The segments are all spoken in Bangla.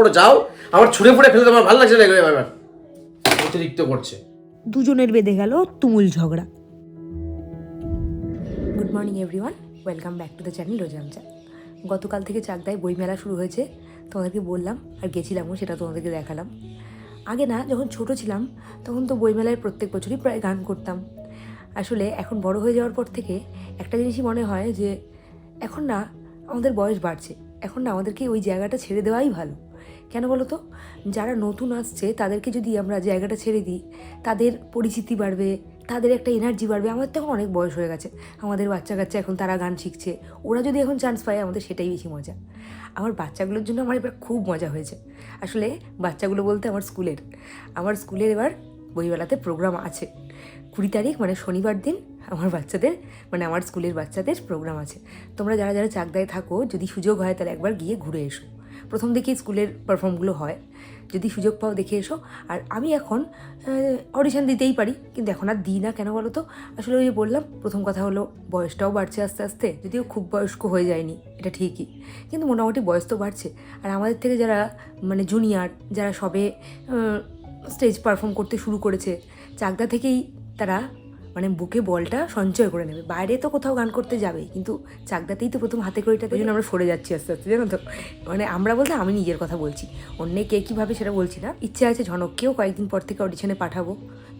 করে যাও। আমার ছুঁড়ে ফুড়ে ফেলে তোমার ভালো লাগছে না এগুলো ব্যাপার অতিরিক্ত করছে। দুজনের বেঁধে গেল তুমুল ঝগড়া। Good morning everyone welcome back to the channel রোজামচা গতকাল থেকে চাকদায় বইমেলা শুরু হয়েছে। তোমাদেরকে বললাম আর গেছিলামও সেটা তোমাদেরকে দেখালাম। আগে না যখন ছোট ছিলাম তখন তো বইমেলায় প্রত্যেক বছরই প্রায় গান করতাম। আসলে এখন বড় হয়ে যাওয়ার পর থেকে একটা জিনিসই মনে হয় যে এখন না আমাদের বয়স বাড়ছে। এখন না আমাদেরকে ওই জায়গাটা ছেড়ে দেওয়াই ভালো। কেন বলো তো? যারা নতুন আসছে, তাদেরকে যদি আমরা জায়গাটা ছেড়ে দিই, তাদের পরিচিতি বাড়বে, তাদের একটা এনার্জি বাড়বে। আমাদের তো এখন অনেক বয়স হয়ে গেছে। আমাদের বাচ্চা কাচ্চা এখন তারা গান শিখছে। ওরা যদি এখন চান্স পায়, আমাদের সেটাই বেশি মজা। আমার বাচ্চাগুলোর জন্য আমার এবার খুব মজা হয়েছে। আসলে বাচ্চাগুলো বলতে আমার স্কুলের। আমার স্কুলের এবার বইমেলাতে প্রোগ্রাম আছে। কুড়ি তারিখ মানে শনিবার দিন আমার বাচ্চাদের মানে আমার স্কুলের বাচ্চাদের প্রোগ্রাম আছে। তোমরা যারা যারা চাকদায় থাকো, যদি সুযোগ হয় তাহলে একবার গিয়ে ঘুরে এসো। প্রথম থেকেই স্কুলের পারফর্মগুলো হয়। যদি সুযোগ পাও দেখে এসো। আর আমি এখন অডিশন দিতেই পারি, কিন্তু এখন আর দিই না। কেন বলো তো? আসলে ওই যে বললাম, প্রথম কথা হলো বয়সটাও বাড়ছে আস্তে আস্তে, যদিও খুব বয়স্ক হয়ে যায়নি, এটা ঠিকই। কিন্তু মোটামুটি বয়স তো বাড়ছে। আর আমাদের থেকে যারা মানে জুনিয়র যারা সবে স্টেজ পারফর্ম করতে শুরু করেছে, চাকদা থেকেই তারা মানে বুকে বলটা সঞ্চয় করে নেবে। বাইরে তো কোথাও গান করতে যাবে কিন্তু চাকদাতেই তো প্রথম হাতে করিটা ওই জন্য আমরা সরে যাচ্ছি আস্তে আস্তে, জানো তো? মানে আমরা বলতে আমি নিজের কথা বলছি, অন্যে কে কীভাবে সেটা বলছি না। ইচ্ছে আছে ঝনককেও কয়েকদিন পর থেকে অডিশনে পাঠাবো,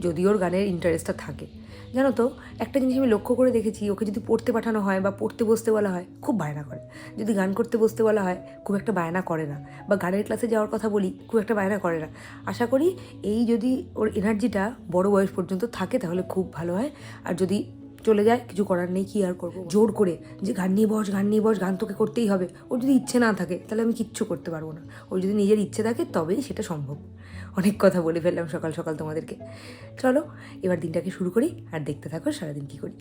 যদি ওর গানের ইন্টারেস্টটা থাকে। জানো তো, একটা জিনিস আমি লক্ষ্য করে দেখেছি, ওকে যদি পড়তে পাঠানো হয় বা পড়তে বসতে বলা হয়, খুব বায়না করে। যদি গান করতে বসতে বলা হয়, খুব একটা বায়না করে না। বা গানের ক্লাসে যাওয়ার কথা বলি, খুব একটা বায়না করে না। আশা করি এই যদি ওর এনার্জিটা বড় বয়স পর্যন্ত থাকে, তাহলে খুব ভালো হয়। আর যদি চলে যায়, কিছু করার নেই, কি আর করব? জোর করে যে গান নিয়ে বস, গান নিয়ে বস, গান তোকে করতেই হবে। ওর যদি ইচ্ছে না থাকে, তাহলে আমি কিচ্ছু করতে পারব না। ওর যদি নিজের ইচ্ছে থাকে, তবেই সেটা সম্ভব। অনেক কথা বলে ফেললাম সকাল সকাল তোমাদেরকে। চলো, এবার দিনটাকে শুরু করি আর দেখতে থাকো সারাদিন কী করি।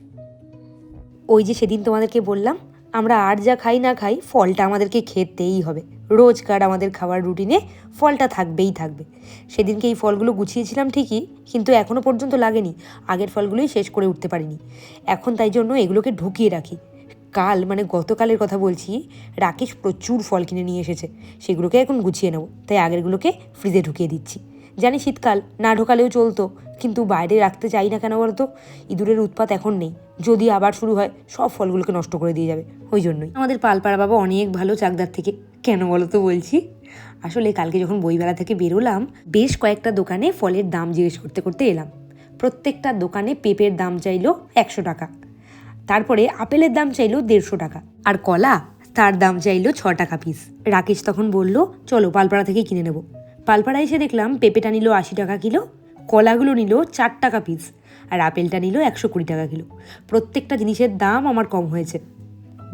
ওই যে সেদিন তোমাদেরকে বললাম, আমরা আর যা খাই না খাই, ফলটা আমাদেরকে খেতেই হবে। রোজকার আমাদের খাওয়ার রুটিনে ফলটা থাকবেই থাকবে। সেদিনকে এই ফলগুলো গুছিয়েছিলাম ঠিকই, কিন্তু এখনও পর্যন্ত লাগেনি। আগের ফলগুলোই শেষ করে উঠতে পারিনি। এখন তাই জন্য এগুলোকে ঢুকিয়ে রাখি। কাল মানে গতকালের কথা বলছি, রাকেশ প্রচুর ফল কিনে নিয়ে এসেছে। সেগুলোকে এখন গুছিয়ে নেব। তাই আগেরগুলোকে ফ্রিজে ঢুকিয়ে দিচ্ছি। জানি শীতকাল, না ঢোকালেও চলতো, কিন্তু বাইরে রাখতে চাই না কেন বলতো? ইঁদুরের উৎপাত এখন নেই। যদি আবার শুরু হয়, সব ফলগুলোকে নষ্ট করে দিয়ে যাবে। ওই জন্যই। আমাদের পালপাড়া বাবা অনেক ভালো চাকদার থেকে। কেন বলো তো বলছি? আসলে কালকে যখন বইমেলা থেকে বেরোলাম, বেশ কয়েকটা দোকানে ফলের দাম জিজ্ঞেস করতে করতে এলাম। প্রত্যেকটা দোকানে পেঁপের দাম চাইলো একশো টাকা। তারপরে আপেলের দাম চাইলো দেড়শো টাকা আর কলা তার দাম চাইলো ছ টাকা পিস রাকেশ তখন বলল, চলো পালপাড়া থেকে কিনে নেব। পালপাড়া এসে দেখলাম পেঁপেটা নিল আশি টাকা কিলো, কলাগুলো নিল চার টাকা পিস আর আপেলটা নিল একশো কুড়ি টাকা কিলো। প্রত্যেকটা জিনিসের দাম আমার কম হয়েছে।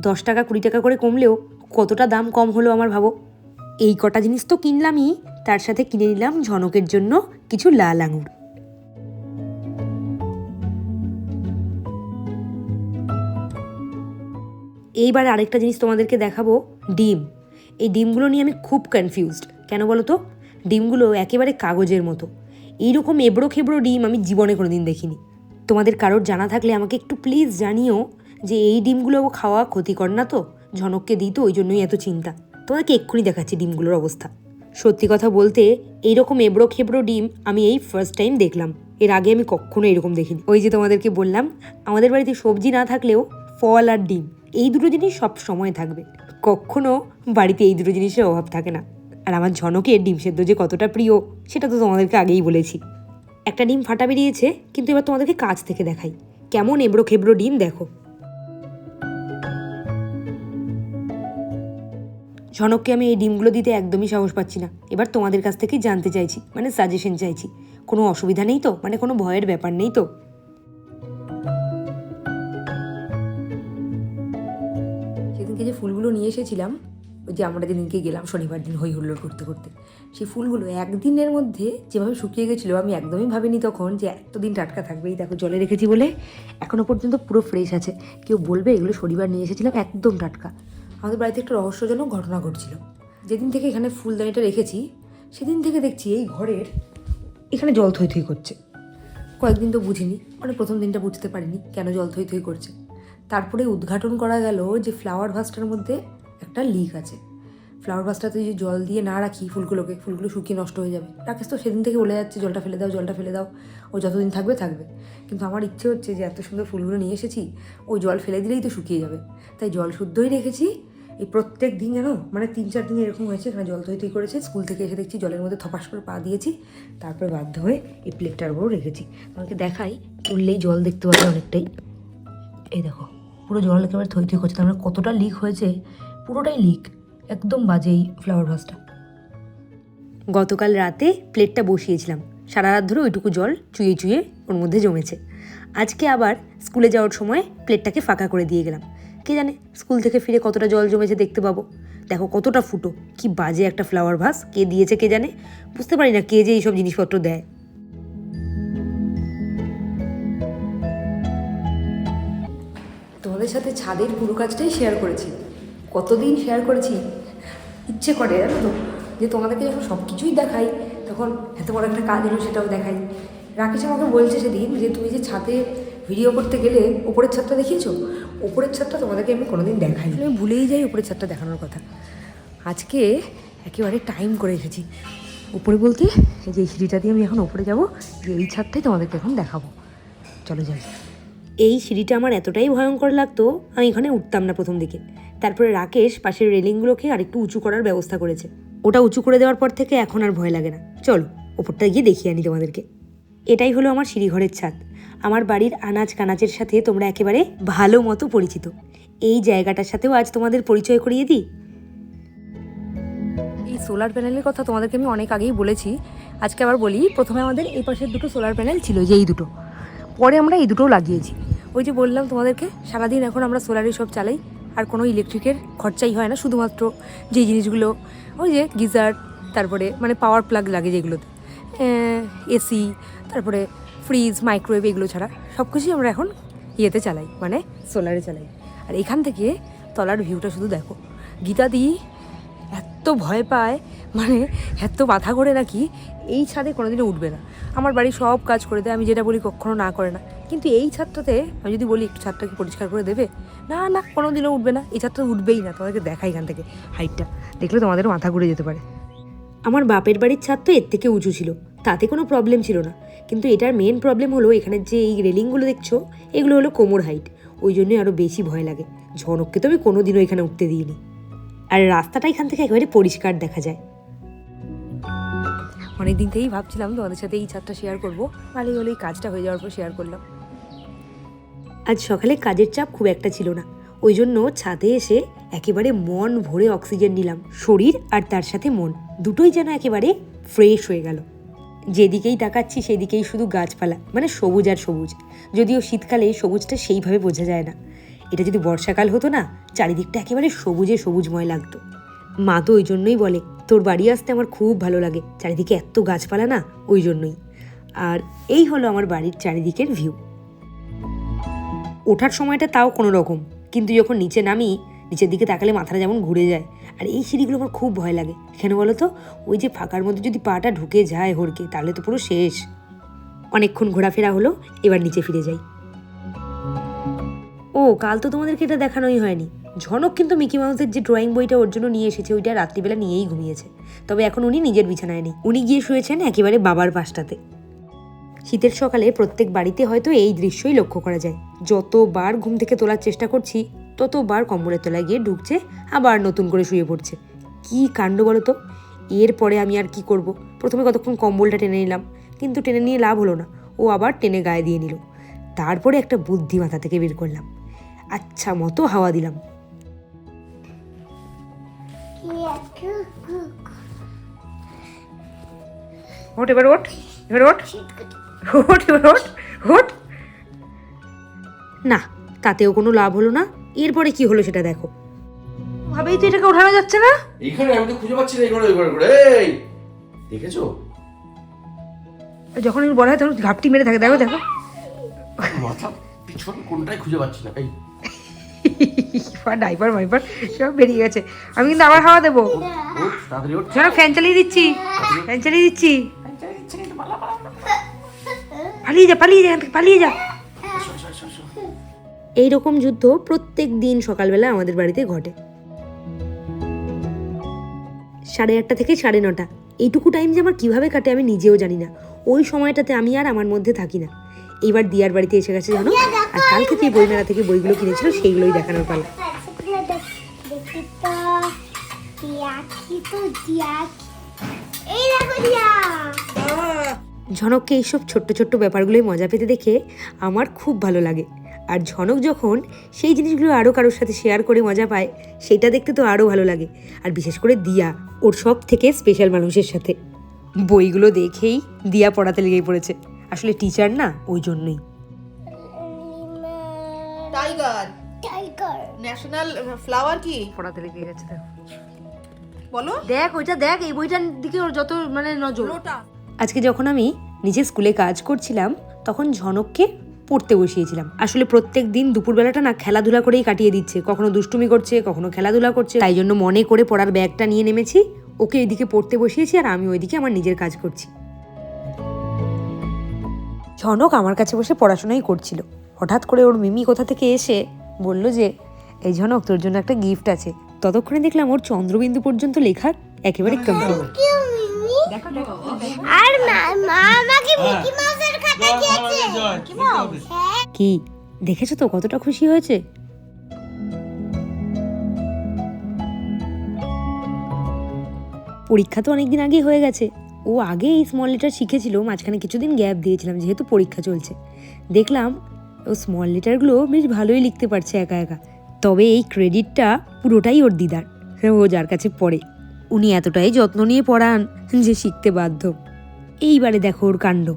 দশ টাকা কুড়ি টাকা করে কমলেও কতটা দাম কম হলো আমার ভাবো। এই কটা জিনিস তো কিনলামই, তার সাথে কিনে নিলাম ঝনকের জন্য কিছু লাল আঙুর। এইবার আরেকটা জিনিস তোমাদেরকে দেখাবো, ডিম। এই ডিমগুলো নিয়ে আমি খুব কনফিউজড কেন বলো তো ডিমগুলো একেবারে কাগজের মতো। এইরকম এবড়ো খেবড়ো ডিম আমি জীবনে কোনো দিন দেখিনি। তোমাদের কারোর জানা থাকলে আমাকে একটু প্লিজ জানিও যে এই ডিমগুলো খাওয়া ক্ষতিকর না তো? ঝনককে দিই তো, ওই জন্যই এত চিন্তা। তোমাদেরকে এক্ষুনি দেখাচ্ছি ডিমগুলোর অবস্থা। সত্যি কথা বলতে, এইরকম এবড়ো খেবড়ো ডিম আমি এই ফার্স্ট টাইম দেখলাম। এর আগে আমি কখনো এরকম দেখিনি। ওই যে তোমাদেরকে বললাম, আমাদের বাড়িতে সবজি না থাকলেও ফল আর ডিম। এই দুটো জিনিস সব সময় থাকবে। কখনো বাড়িতে এই দুটো জিনিসের অভাব থাকে না। আর আমার ঝনকের ডিম সেদ্ধ যে কতটা প্রিয়, সেটা তো তোমাদেরকে আগেই বলেছি। একটা ডিম ফাটা বেরিয়েছে, কিন্তু এবার তোমাদেরকে কাছ থেকে দেখাই। কেমন এবড়ো খেবড়ো ডিম, দেখো। ঝনককে আমি এই ডিমগুলো দিতে একদমই সাহস পাচ্ছি না। এবার তোমাদের কাছ থেকেই জানতে চাইছি মানে সাজেশন চাইছি। কোনো অসুবিধা নেই তো? মানে কোনো ভয়ের ব্যাপার নেই তো? সেদিনকে যে ফুলগুলো নিয়ে এসেছিলাম, ওই যে আমরা যেদিনকে গেলাম শনিবার দিন হই হুল্লোড় করতে করতে, সেই ফুলগুলো একদিনের মধ্যে যেভাবে শুকিয়ে গেছিল, আমি একদমই ভাবিনি তখন যে এতদিন টাটকা থাকবে, এই দেখো জলে রেখেছি বলে এখনও পর্যন্ত পুরো ফ্রেশ আছে। কেউ বলবে এগুলো শনিবার নিয়ে এসেছিলাম, একদম টাটকা। আমাদের বাড়িতে একটা রহস্যজনক ঘটনা ঘটছিল। যেদিন থেকে এখানে ফুলদানিটা রেখেছি, সেদিন থেকে দেখছি এই ঘরের এখানে জল থই থই করছে। কয়েকদিন তো বুঝিনি মানে প্রথম দিনটা বুঝতে পারিনি কেন জল থই থই করছে। তারপরে উদ্ঘাটন করা গেল যে ফ্লাওয়ার ভাসটার মধ্যে একটা লিক আছে। ফ্লাওয়ার ভাসটাতে যদি জল দিয়ে না রাখি, ফুলগুলোকে, ফুলগুলো শুকিয়ে নষ্ট হয়ে যাবে। রাকেশ তো সেদিন থেকে বলে যাচ্ছে, জলটা ফেলে দাও, জলটা ফেলে দাও। ও যতদিন থাকবে থাকবে। কিন্তু আমার ইচ্ছে হচ্ছে যে এত সুন্দর ফুলগুলো নিয়ে এসেছি ওই জল ফেলে দিলেই তো শুকিয়ে যাবে। তাই জল শুদ্ধই রেখেছি। এই প্রত্যেক দিন জানো মানে তিন চার দিন এরকম হয়েছে এখানে জল থই করেছে, স্কুল থেকে এসে দেখছি জলের মধ্যে থপাস করে পা দিয়েছি, তারপরে বাধ্য হয়ে এই প্লেটটার উপর রেখেছি। তোমাকে দেখাই তুললেই জল দেখতে পাবে অনেকটাই। এই দেখো। পুরো জল একেবারে থই থই করছে। তার মানে কতটা লিক হয়েছে, পুরোটাই লিক একদম বাজে এই ফ্লাওয়ার ভাসটা গতকাল রাতে প্লেটটা বসিয়েছিলাম। সারা রাত ধরে ওইটুকু জল চুয়ে চুয়ে ওর মধ্যে জমেছে। আজকে আবার স্কুলে যাওয়ার সময় প্লেটটাকে ফাঁকা করে দিয়ে গেলাম। কে জানে স্কুল থেকে ফিরে কতটা জল জমেছে দেখতে পাবো। দেখো কতটা ফুটো, কি বাজে একটা ফ্লাওয়ার ভাস কে দিয়েছে কে জানে? বুঝতে পারি না কে যে এইসব জিনিসপত্র দেয়। তোমাদের সাথে ছাদের পুরো কাজটাই শেয়ার করেছি। কতদিন শেয়ার করেছি? ইচ্ছে করে, জানো তো? যে তোমাদেরকে যখন সব কিছুই দেখাই, তখন এত বড় একটা কাজ হলো সেটাও দেখাই। রাকেশ আমাকে বলছে সেদিন যে, তুমি যে ছাদে ভিডিও করতে গেলে ওপরের ছাদটা দেখিয়েছো? ওপরের ছাদটা তোমাদেরকে আমি কোনোদিন দেখাই আমি ভুলেই যাই উপরের ছাদটা দেখানোর কথা। আজকে একেবারে টাইম করে এসেছি। উপরে বলতে যে সিঁড়িটা দিয়ে আমি এখন ওপরে যাব, এই ছাদটাই তোমাদেরকে এখন দেখাবো। চলো যাই। এই সিঁড়িটা আমার এতটাই ভয়ঙ্কর লাগতো, আমি এখানে উঠতাম না প্রথম দিকে। তারপরে রাকেশ পাশের রেলিংগুলোকে আরেকটু উঁচু করার ব্যবস্থা করেছে। ওটা উঁচু করে দেওয়ার পর থেকে এখন আর ভয় লাগে না। চলো ওপরটা গিয়ে দেখিয়ে আনি তোমাদেরকে। এটাই হলো আমার সিঁড়িঘরের ছাদ। আমার বাড়ির আনাজ কানাচের সাথে তোমরা একেবারে ভালো মতো পরিচিত। এই জায়গাটার সাথেও আজ তোমাদের পরিচয় করিয়ে দিই। এই সোলার প্যানেলের কথা তোমাদেরকে আমি অনেক আগেই বলেছি। আজকে আবার বলি, প্রথমে আমাদের এই পাশের দুটো সোলার প্যানেল ছিল যে এই দুটো। পরে আমরা এই দুটোও লাগিয়েছি। ওই যে বললাম তোমাদেরকে, সারাদিন এখন আমরা সোলারে সব চালাই, আর কোনো ইলেকট্রিকের খরচাই হয় না, শুধুমাত্র যেই জিনিসগুলো, ওই যে গিজার, তারপরে মানে পাওয়ার প্লাগ লাগে যেগুলোতে এসি তারপরে ফ্রিজ মাইক্রোওয়েভ এগুলো ছাড়া সব কিছুই আমরা এখন ইয়েতে চালাই মানে সোলারে চালাই। আর এখান থেকে তলার ভিউটা শুধু দেখো। গীতা দি এত ভয় পায় মানে এত মাথা করে নাকি, এই ছাদে কোনোদিনও উঠবে না। আমার বাড়ির সব কাজ করে দেয়, আমি যেটা বলি কখনো না করে না। কিন্তু এই ছাদটাতে আমি যদি বলি একটু ছাদটাকে পরিষ্কার করে দেবে, না না কোনো দিনও উঠবে না। এই ছাদটা উঠবেই না, তোমাদেরকে দেখা এখান থেকে হাইটটা দেখলে তোমাদের মাথা ঘুরে যেতে পারে। আমার বাপের বাড়ির ছাদ তো এর থেকে উঁচু ছিল, তাতে কোনো প্রবলেম ছিল না। কিন্তু এটার মেন প্রবলেম হলো, এখানে যে এই রেলিংগুলো দেখছ, এগুলো হলো কোমর হাইট ওই জন্যই আরও বেশি ভয় লাগে। ঝনককে তো আমি কোনোদিনও এখানে উঠতে দিইনি। আর রাস্তাটা এখান থেকে একেবারে পরিষ্কার দেখা যায়। অনেক দিন থেকেই ভাবছিলাম তোমাদের সাথে এই ছাদটা শেয়ার করব। ভালোই হলো এই কাজটা হয়ে যাওয়ার পর শেয়ার করলাম। আজ সকালে কাজের চাপ খুব একটা ছিল না। ওই জন্য ছাদে এসে একেবারে মন ভরে অক্সিজেন নিলাম, শরীর আর তার সাথে মন। দুটোই যেন একেবারে ফ্রেশ হয়ে গেল। যেদিকেই তাকাচ্ছি সেদিকেই শুধু গাছপালা মানে সবুজ আর সবুজ। যদিও শীতকালে সবুজটা সেইভাবে বোঝা যায় না। এটা যদি বর্ষাকাল হতো না, চারিদিকটা একেবারে সবুজে সবুজময় লাগতো। মা তো ওই জন্যই বলে তোর বাড়ি আসতে আমার খুব ভালো লাগে। চারিদিকে এত গাছপালা না, ওই জন্যই। আর এই হলো আমার বাড়ির চারিদিকের ভিউ ওঠার সময়টা তাও কোনো রকম, কিন্তু যখন নিচে নামি, নিচের দিকে তাকালে মাথাটা যেমন ঘুরে যায়। আর এই সিঁড়িগুলো আমার খুব ভয় লাগে। কেন বলো তো? ওই যে ফাঁকার মধ্যে যদি পাটা ঢুকে যায় হড়কে তাহলে তো পুরো শেষ। অনেকক্ষণ ঘোরাফেরা হলো, এবার নিচে ফিরে যাই। ও, কাল তো তোমাদেরকে এটা দেখানোই হয়নি। ঝনক কিন্তু মিকি মাউসের যে ড্রয়িং বইটা ওর জন্য নিয়ে এসেছে, ওইটা রাত্রিবেলা নিয়েই ঘুমিয়েছে। তবে এখন উনি নিজের বিছানায় নেই। উনি গিয়ে শুয়েছেন একেবারে বাবার পাশটাতে শীতের সকালে প্রত্যেক বাড়িতে হয়তো এই দৃশ্যই লক্ষ্য করা যায়। যতবার ঘুম থেকে তোলার চেষ্টা করছি, ততবার কম্বলের তলায় গিয়ে ঢুকছে, আবার নতুন করে শুয়ে পড়ছে। কি কাণ্ড বলো তো এরপরে আমি আর কি করব? প্রথমে কতক্ষণ কম্বলটা টেনে নিলাম, কিন্তু টেনে নিয়ে লাভ হলো না। ও আবার টেনে গায়ে দিয়ে নিল। তারপরে একটা বুদ্ধি মাথা থেকে বের করলাম। আচ্ছা মতো হাওয়া দিলাম। ওঠ এবার ওঠ এবার ওঠ। ওঠ এবার ওঠ ওঠ। না তাতেও কোনো লাভ হলো না। এরপরে কি হলো সেটা দেখো। ভাবেই তো এটাকে ওঠানো যাচ্ছে না। এইখানে আমি তো খুঁজে পাচ্ছি না করে এই দেখেছ? যখন বলা হয় তখন ঘাপটি মেরে থাকে দেখো দেখো। মাথা পিছন কোনটাই খুঁজে পাচ্ছি না। এই ডাইপার মাইপার সব বেরিয়ে গেছে। আমি কিন্তু আবার হাওয়া দেবো। শোনো ফ্যান চালিয়ে দিচ্ছি। ফ্যান চালিয়ে দিচ্ছি। পালিয়ে যা পালিয়ে যা পালিয়ে যা। এইরকম যুদ্ধ প্রত্যেক দিন সকালবেলা আমাদের বাড়িতে ঘটে। সাড়ে আটটা থেকে সাড়ে নটা। এইটুকু টাইম যে আমার কীভাবে কাটে আমি নিজেও জানি না। ওই সময়টাতে আমি আর আমার মধ্যে থাকি না। এইবার দিয়ার বাড়িতে এসে গেছে জানো? আর কালকে যে বইমেলা থেকে বইগুলো কিনেছিল, সেইগুলোই দেখানোর পালা। ঝনককে এইসব ছোট্ট ছোট্ট ব্যাপারগুলোই মজা পেতে দেখে আমার খুব ভালো লাগে। আর ঝনক যখন সেই জিনিসগুলো আরও কারোর সাথে শেয়ার করে মজা পায় সেটা দেখতে তো আরও ভালো লাগে। আর বিশেষ করে দিয়া, ওর সব থেকে স্পেশাল মানুষের সাথে। বইগুলো দেখেই দিয়া পড়াতে লেগে পড়েছে। আসলে টিচার না, ওই জন্যই। টাইগার। টাইগার। ন্যাশনাল ফ্লাওয়ার কি? পড়াতে লেগে গেছে বলো। দেখ ওইটা দেখ এই বইটার দিকে ওর যত মানে নজর। লোটা। আজকে যখন আমি নিজে স্কুলে কাজ করছিলাম তখন ঝনককে পড়তে বসিয়েছিলাম। আসলে প্রত্যেক দিন দুপুরবেলাটা না খেলাধুলা করেই কাটিয়ে দিচ্ছে। কখনো দুষ্টুমি করছে কখনো খেলাধুলা করছে। তাই জন্য মনে করে পড়ার ব্যাগটা নিয়ে নেমেছি। ওকে এদিকে পড়তে বসিয়েছি আর আমি ওইদিকে আমার নিজের কাজ করছি। ঝনক আমার কাছে বসে পড়াশোনাই করছিল। হঠাৎ করে ওর মিমি কোথা থেকে এসে বলল যে এই ঝনক তোর জন্য একটা গিফট আছে। ততক্ষণে দেখলাম ওর চন্দ্রবিন্দু পর্যন্ত লেখা একেবারে কমপ্লিট আর মা আমাকে মিকি মাউসের খাতা দিয়েছে। হ্যাঁ। কি? দেখেছ তো কতটা খুশি হয়েছে? পরীক্ষা তো অনেকদিন আগেই হয়ে গেছে। ও আগে এই স্মল লেটার শিখেছিল মাঝখানে কিছুদিন গ্যাপ দিয়েছিলাম যেহেতু পরীক্ষা চলছে। দেখলাম ও স্মল লেটারগুলো বেশ ভালোই লিখতে পারছে একা একা। তবে এই ক্রেডিটটা পুরোটাই ওর দিদার ও যার কাছে পড়ে। উনি এতটাই যত্ন নিয়ে পড়ান যে শিখতে বাধ্য। এইবারে দেখো ওর কাণ্ড।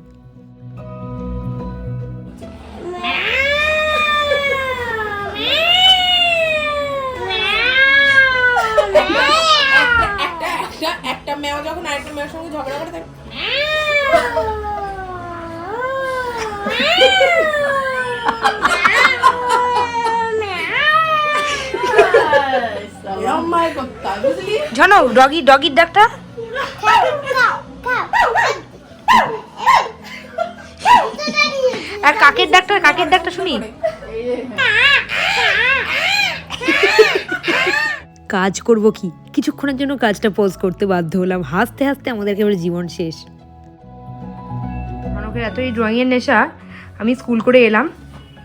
একটা মেয়া যখন আরেকটা মেয়ের সঙ্গে ঝগড়া করে থাকে এরম মায়ের করতাম বুঝলি জানো ডগি ডগির ডাকটা? আর কাকের ডাকটা কাকের ডাকটা শুনি? কাজ করব কি? কিছুক্ষণের জন্য কাজটা পজ করতে বাধ্য হলাম। হাসতে হাসতে আমাদের একেবারে জীবন শেষ। মনকের এত এই ড্রয়িংয়ের নেশা আমি স্কুল করে এলাম।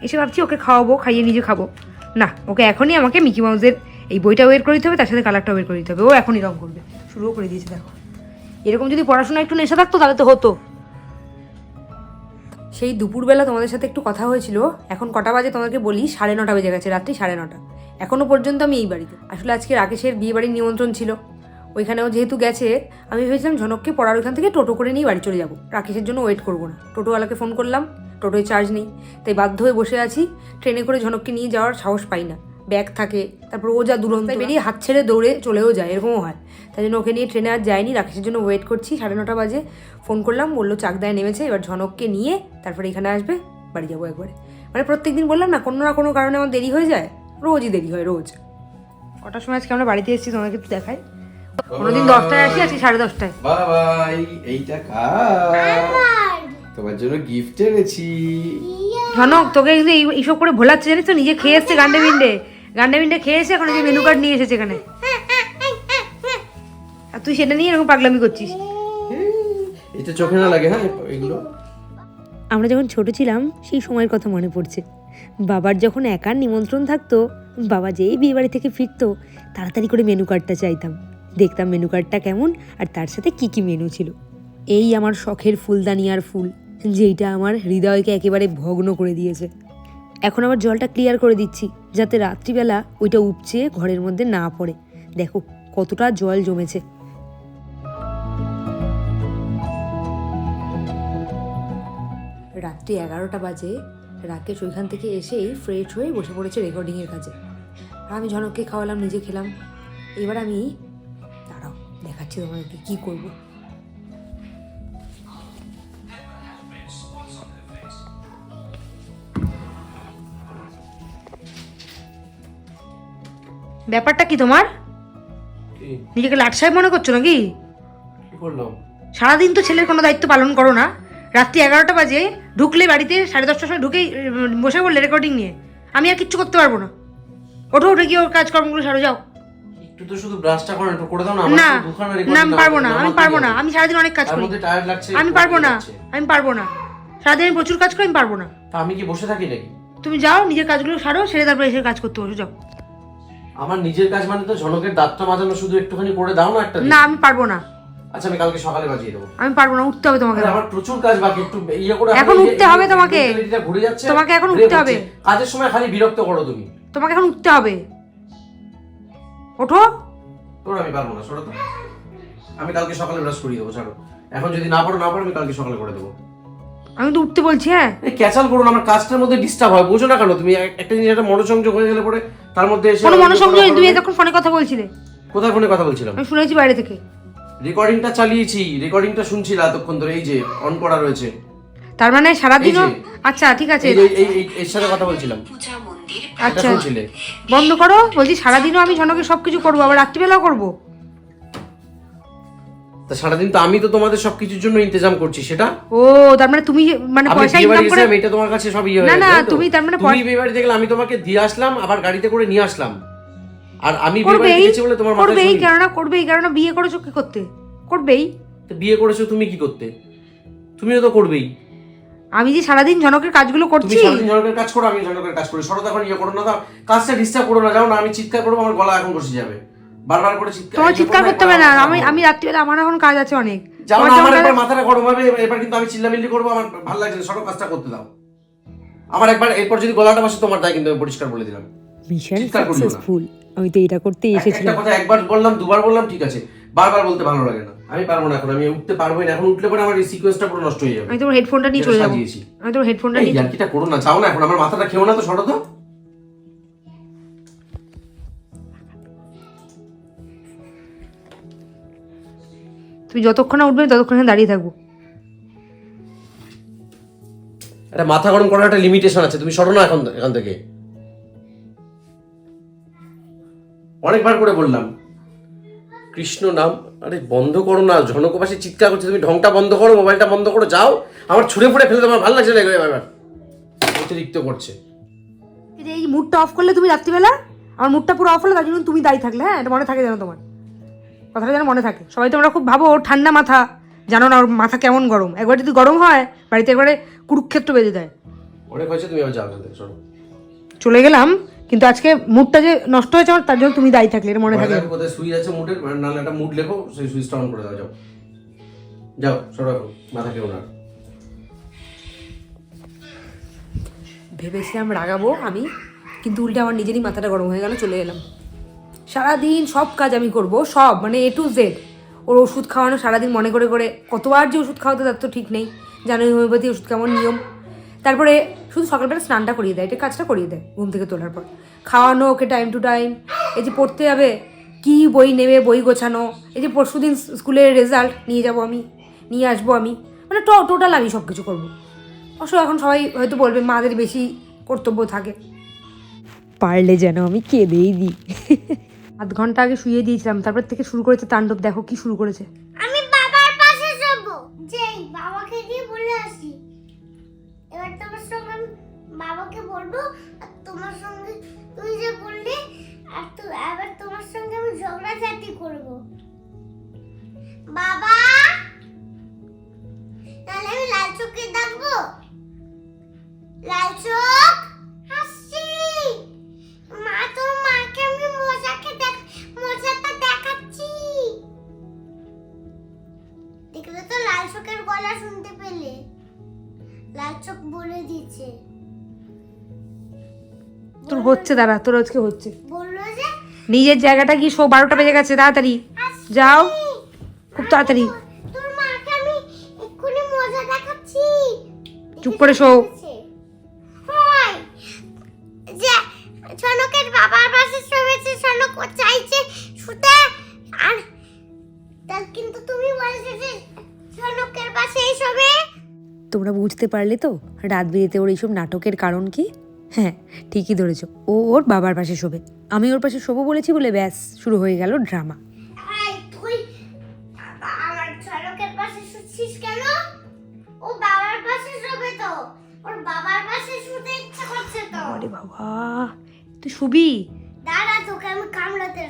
এসে ভাবছি ওকে খাওয়াবো, খাইয়ে নিজে খাব। না, ওকে এখনই আমাকে মিকি মাউসের এই বইটা ওয়ের করে দিতে হবে, তার সাথে কালারটা ওয়ের করে দিতে হবে। ও এখনই রং করবে। শুরুও করে দিয়েছে, দেখো। এরকম যদি পড়াশোনা একটু নেশা থাকতো, তাহলে তো হতো। সেই দুপুরবেলা তোমাদের সাথে একটু কথা হয়েছিল। এখন কটা বাজে তোমাকে বলি, সাড়ে নটা বেজে গেছে, রাত্রি সাড়ে নটা। এখনও পর্যন্ত আমি এই বাড়িতে। আসলে আজকে রাকেশের বিয়ে বাড়ির নিমন্ত্রণ ছিল। ওইখানেও যেহেতু গেছে, আমি ভেবেছিলাম ঝনককে পড়ার ওইখান থেকে টোটো করে নিয়ে বাড়ি চলে যাব। রাকেশের জন্য ওয়েট করব না। টোটোওয়ালাকে ফোন করলাম। টোটোয় চার্জ নেই। তাই বাধ্য হয়ে বসে আছি। ট্রেনে করে ঝনককে নিয়ে যাওয়ার সাহস পাই না। ব্যাগ থাকে তারপর ও যা দুরন্ত বেরিয়ে হাত ছেড়ে দৌড়ে চলেও যায় এরকমও হয়। তাই জন্য ওকে নিয়ে ট্রেনে আর যায়নি রাকেশের জন্য ওয়েট করছি। সাড়ে নটা বাজে। ফোন করলাম বলল চাকদায় নেমেছে এবার ঝনককে নিয়ে তারপরে এখানে আসবে বাড়ি যাব একবারে। মানে প্রত্যেক দিন বললাম না কোনো না কোনো কারণে আমার দেরি হয়ে যায় রোজই দেরি হয় রোজ। কটার সময় আজকে আমরা বাড়িতে এসেছি তোমাকে একটু দেখাই। কোনোদিন দশটায় আসি আজকে সাড়ে দশটায়। এইটা তোমার জন্য গিফট এনেছি। ঝনক তোকে এই- এইসব করে ভোলাচ্ছে জানিস তো? নিজে খেয়ে এসছে গান্ডে বিন্ডে গান্ডে বিন্ডে খেয়ে এসে এখন যে মেনু কার্ড নিয়ে এসেছে এখানে। আর তুই সেটা নিয়ে এরকম পাগলামি করছিস। এটা চোখে না লাগে হ্যাঁ এগুলো? আমরা যখন ছোট ছিলাম সেই সময়ের কথা মনে পড়ছে। বাবার যখন একার নিমন্ত্রণ থাকতো বাবা যেই বিয়ে বাড়ি থেকে ফিরতো তাড়াতাড়ি করে মেনু কার্ডটা চাইতাম। দেখতাম মেনু কার্ডটা কেমন আর তার সাথে কি কি মেনু ছিল। এই আমার শখের ফুলদানি আর ফুল। যেইটা আমার হৃদয়কে একেবারে ভগ্ন করে দিয়েছে। এখন আবার জলটা ক্লিয়ার করে দিচ্ছি, যাতে রাত্রিবেলা ওইটা উপচে ঘরের মধ্যে না পড়ে। দেখো, কতটা জল জমেছে। রাত্রি এগারোটা বাজে, রাকেশ ওইখান থেকে এসেই ফ্রেশ হয়ে বসে পড়েছে রেকর্ডিংয়ের কাজে। আর আমি ঝনককে খাওয়ালাম, নিজে খেলাম। এবার আমি, দাঁড়াও, দেখাচ্ছি তোমাদেরকে কী করব। ব্যাপারটা কি তোমার? নিজেকে লাট সাহেব মনে করছ নাকি? সারাদিন তো ছেলের কোনো দায়িত্ব পালন করো না। রাত্রি এগারোটা বাজে ঢুকলে বাড়িতে সাড়ে দশটার সময় ঢুকেই বসে পড়লে রেকর্ডিং নিয়ে। আমি আর কিচ্ছু করতে পারব না। ওঠো উঠে গিয়ে ওর কাজকর্মগুলো সারো যাও। একটু একটু তো শুধু ব্রাশটা করে একটু করে দাও না না আমি পারব না আমি পারব না আমি সারাদিন অনেক কাজ করি। আমি পারব না আমি পারব না। সারাদিন আমি প্রচুর কাজ করি আমি পারব না। আমি কি বসে থাকি নাকি? তুমি যাও নিজের কাজগুলো সারো সেরে তারপরে এসে কাজ করতে বসো যাও। আমার নিজের কাজ মানে তো ঝনকের দাঁতটা মাজানো শুধু একটুখানি করে দাও না একটা না আমি পারব না। আচ্ছা আমি কালকে সকালে বাজিয়ে দেবো। আমি পারব না উঠতে হবে তোমাকে। আমার প্রচুর কাজ বাকি একটু ইয়ে করে এখন উঠতে হবে তোমাকে। ঘুরে যাচ্ছে তোমাকে এখন উঠতে হবে। কাজের সময় খালি বিরক্ত করো তুমি। তোমাকে এখন উঠতে হবে। ওঠো। তোর আমি পারব না সরো তো। আমি কালকে সকালে ব্রাশ করিয়ে দেবো ছাড়ো। এখন যদি না পারো না পারো আমি কালকে সকালে করে দেবো। আমি তো উঠতে বলছি হ্যাঁ। এই ক্যাচাল করো না আমার কাজটার মধ্যে ডিস্টার্ব হয় বোঝো না কেন? তুমি একটা জিনিস একটা মনোসংযোগ হয়ে গেলে পরে তার মধ্যে এসে কোনো মনোসংযোগ তুমি এতক্ষণ ফোনে কথা বলছিলে। কোথায় ফোনে কথা বলছিলাম? আমি শুনেছি বাইরে থেকে। রেকর্ডিংটা চালিয়েছি রেকর্ডিংটা শুনছিল এতক্ষণ ধরে এই যে অন করা রয়েছে। তার মানে সারাদিনও? এই আচ্ছা ঠিক আছে। এই এর সাথে কথা বলছিলাম। আচ্ছা। বন্ধ করো বলছি সারাদিনও আমি জনকে সব কিছু করব আবার রাত্রিবেলাও করব? তা সারাদিন তো আমি তো তোমাদের সবকিছুর জন্য ইন্তজাম করছি সেটা? ও তার মানে তুমি মানে পয়সা ইনকাম করে এটা তোমার কাছে সব ইয়ে না, না, তুমি তার মানে তুমি বিয়ে বাড়ি দেখলে আমি তোমাকে দিয়ে আসলাম আবার গাড়িতে করে নিয়ে আসলাম। আর আমি বিয়ে বাড়ি গেছি বলে তোমার মাথায় করবেই। কেননা করবেই কেননা বিয়ে করেছ কি করতে? করবেই। তো বিয়ে করেছ তুমি কি করতে? তুমিও তো করবেই। আমি যে সারাদিন ঝনকের কাজগুলো তুমি করছি সারাদিন জনকের কাজ করো আমি জনকের কাজ করি। সরো এখন ইয়ে করো না কাজটা ডিস্টার্ব করো না যাও না আমি চিৎকার করব আমার গলা এখন বসে যাবে। বারবার করে চিৎকার তোমার চিৎকার করতে হবে না একবার আমি আমার আমি রাত্রিবেলা আমার এখন কাজ আছে অনেক। যাও না আমার একবার মাথাটা গরম হবে এবার- কিন্তু আমি চিল্লামিল্লি করব আমার ভালো লাগছে না কাজটা করতে দাও। আমার একবার এরপর যদি গলাটা বসে তোমার দায় কিন্তু আমি পরিষ্কার বলে দিলাম। মিশন। সাকসেসফুল আমি তো এটা করতে এক- একটা কথা একবার বললাম দুবার বললাম ঠিক আছে। বারবার বলতে ভালো লাগে না। আমি পারব না এখন আমি উঠতে পারবোই না। এখন উঠলে পরে আমার এই সিকোয়েন্সটা পুরো নষ্ট হয়ে যাবে। আমি তোমার হেডফোনটা নিয়ে চলে যাব। আমি তোমার হেডফোনটা নিয়ে ইয়ার্কিটা করো না চাও না এখন আমার মাথাটা খেও না তো সরো তো। তুমি যতক্ষণ না উঠবে ততক্ষণ দাঁড়িয়ে থাকব। একটা মাথা গরম করার একটা লিমিটেশন আছে তুমি সরো না এখন এখান থেকে। অনেকবার করে বললাম কৃষ্ণ নাম আরে বন্ধ করো না জনকবাসী চিৎকার করছে তুমি ঢংটা বন্ধ করো মোবাইলটা বন্ধ করো যাও। আমার ছুঁড়ে ফুড়ে ফেলে তোমার ভালো লাগছে না এবার। অতিরিক্ত করছে। এই মুডটা অফ করলে তুমি রাত্রিবেলা আমার মুডটা পুরো অফ হলে তার জন্য তুমি দাঁড়িয়ে থাকলে হ্যাঁ এটা মনে থাকে যেন তোমার। কথাটা যেন মনে থাকে। সবাই তোমরা খুব ভাবো ওর ঠান্ডা মাথা। জানো না ওর মাথা কেমন গরম। একবার যদি গরম হয় বাড়িতে একবারে কুরুক্ষেত্র বেঁধে দেয়। অনেক হয়েছে তুমি যাও চলে। গেলাম কিন্তু আজকে মুডটা যে নষ্ট হয়েছে আমার তার জন্য তুমি দায়ী থাকলে এটা মনে থাকে। মনে কোথায় সুইচ আছে মুডের নাহলে একটা মুড লেখো সেই সুইচটা অন করে দাও যাও। যাও সরো এখন মাথা কেউ না। ভেবেছিলাম রাগাবো আমি কিন্তু উল্টে আমার নিজেরই মাথাটা গরম হয়ে গেল চলে এলাম। সারাদিন সব কাজ আমি করব, সব মানে এ টু জেড ওর ওষুধ খাওয়ানো সারাদিন মনে করে করে, কতবার যে ওষুধ খাওয়াতে তার তো ঠিক নেই, জানোই হোমিওপ্যাথি ওষুধ কেমন নিয়ম। তারপরে শুধু সকালবেলা স্নানটা করিয়ে দেয়, এটা কাজটা করিয়ে দেয় ঘুম থেকে তোলার পর। খাওয়ানো ওকে টাইম টু টাইম এই যে পড়তে যাবে, কি বই নেবে, বই গোছানো, এই যে পরশু দিন স্কুলের রেজাল্ট নিয়ে যাব আমি, নিয়ে আসব আমি মানে টোটাল আমি সব কিছু করব। অবশ্য এখন সবাই হয়তো বলবে, মাদের বেশি কর্তব্য থাকে। পারলে যেন আমি কেঁদেই দিই। আধ ঘণ্টা আগে শুয়ে দিয়েছিলাম, তারপর থেকে শুরু করেছে তাণ্ডব, দেখো কি শুরু করেছে। আমি বাবার পাশে যাব। যেই, বাবাকে গিয়ে বলে আসি। এবার তোমার সঙ্গে বাবাকে বলব, আর তোমার সঙ্গে তুই যে বললি, আর তুই এবার তোমার সঙ্গে আমি ঝগড়াঝাটি করব। বাবা! তাহলে আমি লাল চোখে ডাকবো লাল চোখ! গলা শুনতে পেলে? লাল চোখ বলে দিচ্ছে। তোর হচ্ছে দাঁড়া তোর আজকে হচ্ছে। বলল যে নিজের জায়গাটা কি শো বারোটা বেজে গেছে? তাড়াতাড়ি। যাও। খুব তাড়াতাড়ি। তোর মাকে আমি এক্ষুনি মজা দেখাচ্ছি। চুপ করে শো। তোমরা বুঝতে পারলে তো? রাত বিরেতে ওর এইসব নাটকের কারণ কি? হ্যাঁ ঠিকই ধরেছো। ও ওর বাবার পাশে শোবে। আমি ওর পাশে শোবো বলেছি বলে ব্যাস শুরু হয়ে গেল ড্রামা। বাবা তুই শুবি? দাঁড়া তোকে আমি কামড়াতে